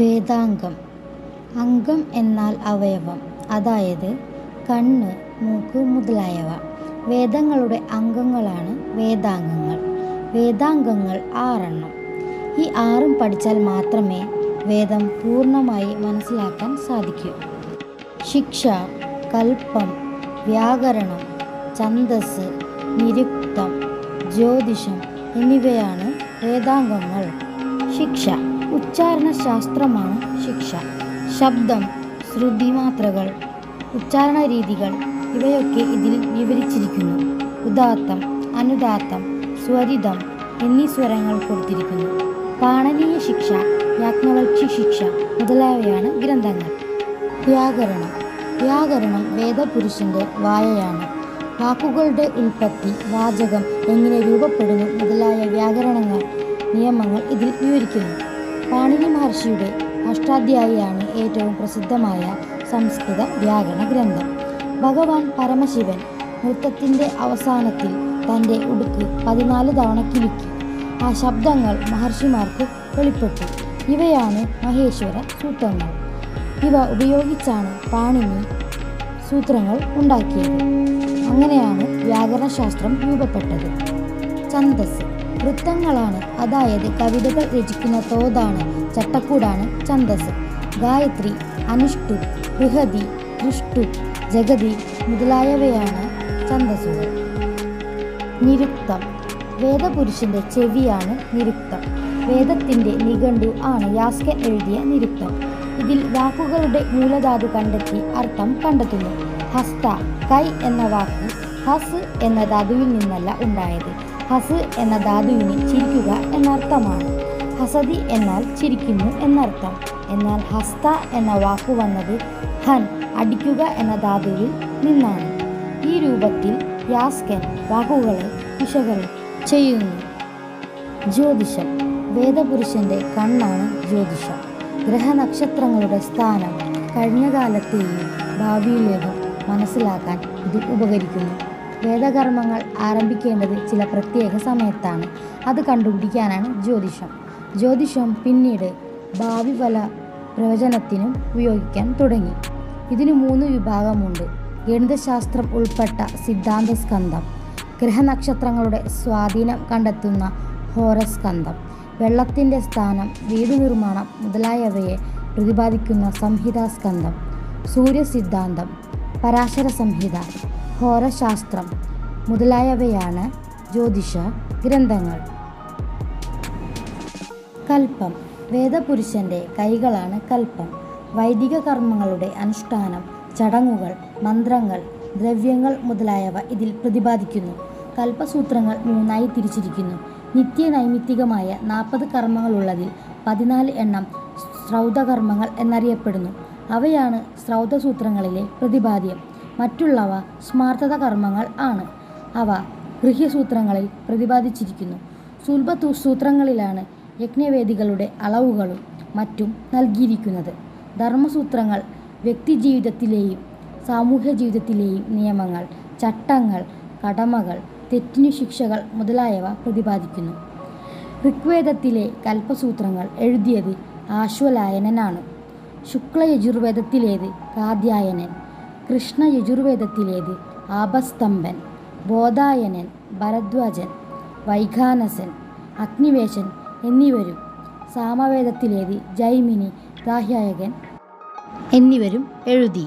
വേദാംഗം അംഗം എന്നാൽ അവയവം അതായത് കണ്ണ് മൂക്ക് മുതലായവ. വേദങ്ങളുടെ അംഗങ്ങളാണ് വേദാംഗങ്ങൾ. വേദാംഗങ്ങൾ ആറെണ്ണം. ഈ ആറും പഠിച്ചാൽ മാത്രമേ വേദം പൂർണമായി മനസ്സിലാക്കാൻ സാധിക്കൂ. ശിക്ഷ കൽപ്പം വ്യാകരണം ഛന്ദസ് നിരുക്തം ജ്യോതിഷം എന്നിവയാണ് വേദാംഗങ്ങൾ. ശിക്ഷ. ഉച്ചാരണ ശാസ്ത്രമാണ് ശിക്ഷ. ശബ്ദം ശ്രുതിമാത്രകൾ ഉച്ചാരണ രീതികൾ ഇവയൊക്കെ ഇതിൽ വിവരിച്ചിരിക്കുന്നു. ഉദാത്തം അനുദാത്തം സ്വരിതം എന്നീ സ്വരങ്ങൾ കൊടുത്തിരിക്കുന്നു. പാണനീയ ശിക്ഷ യാജ്ഞവൽക്ഷി ശിക്ഷ മുതലായവയാണ് ഗ്രന്ഥങ്ങൾ. വ്യാകരണം. വ്യാകരണം വേദപുരുഷന്റെ വായയാണ്. വാക്കുകളുടെ ഉൽപ്പത്തി വാചകം എങ്ങനെ രൂപപ്പെടുന്നു മുതലായ വ്യാകരണങ്ങൾ നിയമങ്ങൾ ഇതിൽ വിവരിക്കുന്നു. പാണിനി മഹർഷിയുടെ അഷ്ടാധ്യായിയാണ് ഏറ്റവും പ്രസിദ്ധമായ സംസ്കൃത വ്യാകരണ ഗ്രന്ഥം. ഭഗവാൻ പരമശിവൻ നൃത്തത്തിന്റെ അവസാനത്തിൽ തന്റെ ഉടുക്ക് പതിനാല് തവണ കിലുക്കി. ആ ശബ്ദങ്ങൾ മഹർഷിമാർക്ക് വെളിപ്പെട്ടു. ഇവയാണ് മഹേശ്വര സൂത്രങ്ങൾ. ഇവ ഉപയോഗിച്ചാണ് പാണിനി സൂത്രങ്ങൾ ഉണ്ടാക്കിയത്. അങ്ങനെയാണ് വ്യാകരണശാസ്ത്രം രൂപപ്പെട്ടത്. ഛന്ദസ്. വൃത്തങ്ങളാണ്. അതായത് കവിതകൾ രചിക്കുന്ന തോതാണ് ചട്ടക്കൂടാണ് ഛന്ദസ്. ഗായത്രി അനുഷ്ടു ബൃഹതി ദൃഷ്ടു ജഗതി മുതലായവയാണ് ഛന്ദസ്സുകൾ. നിരുക്തം. വേദപുരുഷന്റെ ചെവിയാണ് നിരുക്തം. വേദത്തിന്റെ നിഘണ്ടു ആണ് യാസ്കൻ എഴുതിയ നിരുക്തം. ഇതിൽ വാക്കുകളുടെ മൂലധാതു കണ്ടെത്തി അർത്ഥം കണ്ടെത്തുന്നു. ഹസ്ത കൈ എന്ന വാക്ക് ഹസ് എന്ന ധാതുവിൽ നിന്നല്ല ഉണ്ടായത്. ഹസ് എന്ന ധാതുവിന് ചിരിക്കുക എന്നർത്ഥമാണ്. ഹസതി എന്നാൽ ചിരിക്കുന്നു എന്നർത്ഥം. എന്നാൽ ഹസ്ത എന്ന വാക്കു വന്നത് ഹൻ അടിക്കുക എന്ന ധാതുവിൽ നിന്നാണ്. ഈ രൂപത്തിൽ യാസ്കൻ വാക്കുകളെ വിശകലനം ചെയ്യുന്നു. ജ്യോതിഷം. വേദപുരുഷന്റെ കണ്ണാണ് ജ്യോതിഷം. ഗ്രഹനക്ഷത്രങ്ങളുടെ സ്ഥാനം കഴിഞ്ഞ കാലത്തെയും ഭാവിയിലേതും മനസ്സിലാക്കാൻ ഇത് ഉപകരിക്കുന്നു. വേദകർമ്മങ്ങൾ ആരംഭിക്കേണ്ടത് ചില പ്രത്യേക സമയത്താണ്. അത് കണ്ടുപിടിക്കാനാണ് ജ്യോതിഷം. ജ്യോതിഷം പിന്നീട് ഭാവി ഫല പ്രവചനത്തിനും ഉപയോഗിക്കാൻ തുടങ്ങി. ഇതിന് മൂന്ന് വിഭാഗമുണ്ട്. ഗണിതശാസ്ത്രം ഉൾപ്പെട്ട സിദ്ധാന്ത സ്കന്ധം ഗ്രഹനക്ഷത്രങ്ങളുടെ സ്വാധീനം കണ്ടെത്തുന്ന ഹോരസ്കന്ധം വെള്ളത്തിന്റെ സ്ഥാനം വീട് നിർമ്മാണം മുതലായവയെ പ്രതിപാദിക്കുന്ന സംഹിതാസ്കന്ധം സൂര്യസിദ്ധാന്തം പരാശര സംഹിത ഹോരശാസ്ത്രം മുതലായവയാണ് ജ്യോതിഷ ഗ്രന്ഥങ്ങൾ. കൽപ്പം. വേദപുരുഷന്റെ കൈകളാണ് കൽപ്പം. വൈദിക കർമ്മങ്ങളുടെ അനുഷ്ഠാനം ചടങ്ങുകൾ മന്ത്രങ്ങൾ ദ്രവ്യങ്ങൾ മുതലായവ ഇതിൽ പ്രതിപാദിക്കുന്നു. കൽപ്പസൂത്രങ്ങൾ മൂന്നായി തിരിച്ചിരിക്കുന്നു. നിത്യനൈമിത്തികമായ നാൽപ്പത് കർമ്മങ്ങളുള്ളതിൽ പതിനാല് എണ്ണം ശ്രൗതകർമ്മങ്ങൾ എന്നറിയപ്പെടുന്നു. അവയാണ് ശ്രൗതസൂത്രങ്ങളിലെ പ്രതിപാദ്യം. മറ്റുള്ളവ സ്മാർത്ഥത കർമ്മങ്ങൾ ആണ്. അവ ഗൃഹ്യസൂത്രങ്ങളിൽ പ്രതിപാദിച്ചിരിക്കുന്നു. സുൽഭ സൂത്രങ്ങളിലാണ് യജ്ഞവേദികളുടെ അളവുകളും മറ്റും നൽകിയിരിക്കുന്നത്. ധർമ്മസൂത്രങ്ങൾ വ്യക്തിജീവിതത്തിലെയും സാമൂഹ്യ ജീവിതത്തിലെയും നിയമങ്ങൾ ചട്ടങ്ങൾ കടമകൾ തെറ്റിനു ശിക്ഷകൾ മുതലായവ പ്രതിപാദിക്കുന്നു. ഋഗ്വേദത്തിലെ കൽപ്പസൂത്രങ്ങൾ എഴുതിയത് ആശ്വലായനനാണ്. ശുക്ലയജുർവേദത്തിലേത് കാദ്യായനൻ കൃഷ്ണ യജുർവേദത്തിലേത്? ആപസ്തംഭൻ ബോധായനൻ ഭരദ്വാജൻ വൈഖാനസൻ അഗ്നിവേശൻ എന്നിവരും സാമവേദത്തിലേത്? ജൈമിനി ദാഹ്യായകൻ എന്നിവരും എഴുതി.